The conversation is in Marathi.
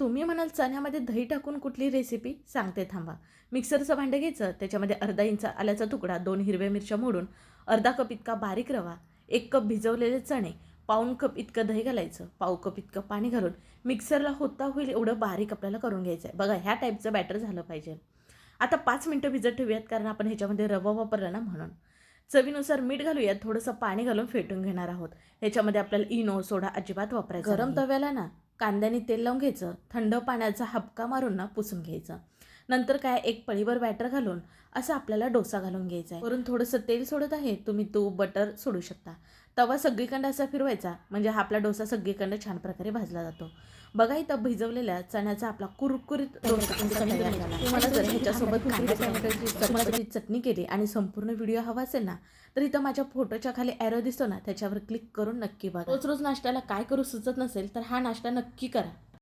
तुम्ही म्हणाल चण्यामध्ये दही टाकून कुठली रेसिपी सांगते थांबा. मिक्सरचं भांडं घ्यायचं त्याच्यामध्ये अर्धा इंच आल्याचा तुकडा दोन हिरव्या मिरच्या मोडून अर्धा कप इतका बारीक रवा एक कप भिजवलेले चणे पाऊण कप इतकं दही घालायचं पाव कप इतकं पाणी घालून मिक्सरला होता होईल एवढं बारीक आपल्याला करून घ्यायचं आहे बघा ह्या टाईपचं बॅटर झालं पाहिजे. आता पाच मिनटं भिजत ठेवूयात कारण आपण ह्याच्यामध्ये रवा वापरला ना म्हणून. चवीनुसार मीठ घालूयात थोडंसं पाणी घालून फेटून घेणार आहोत. ह्याच्यामध्ये आपल्याला इनो सोडा अजिबात वापरायचा गरम तव्याला ना कांद्याने तेल लावून घ्यायचं थंड पाण्याचा हबका मारून ना पुसून घ्यायचं. नंतर काय एक पळीवर बॅटर घालून असं आपल्याला डोसा घालून घ्यायचा आहे. वरून थोडंसं तेल सोडत आहे तुम्ही तूप बटर सोडू शकता. तवा सगळीकडं असा फिरवायचा म्हणजे हा आपला डोसा सगळीकडं छान प्रकारे भाजला जातो. बघा इथं भिजवलेल्या चण्याचा आपला कुरकुरीत. तुम्हाला जर ह्याच्यासोबत चटणी चटणी केली आणि संपूर्ण व्हिडिओ हवा असेल ना तर इथं माझ्या फोटोच्या खाली ॲरो दिसतो ना त्याच्यावर क्लिक करून नक्की बघा. रोज रोज नाश्त्याला काय करू सुचत नसेल तर हा नाश्ता नक्की करा.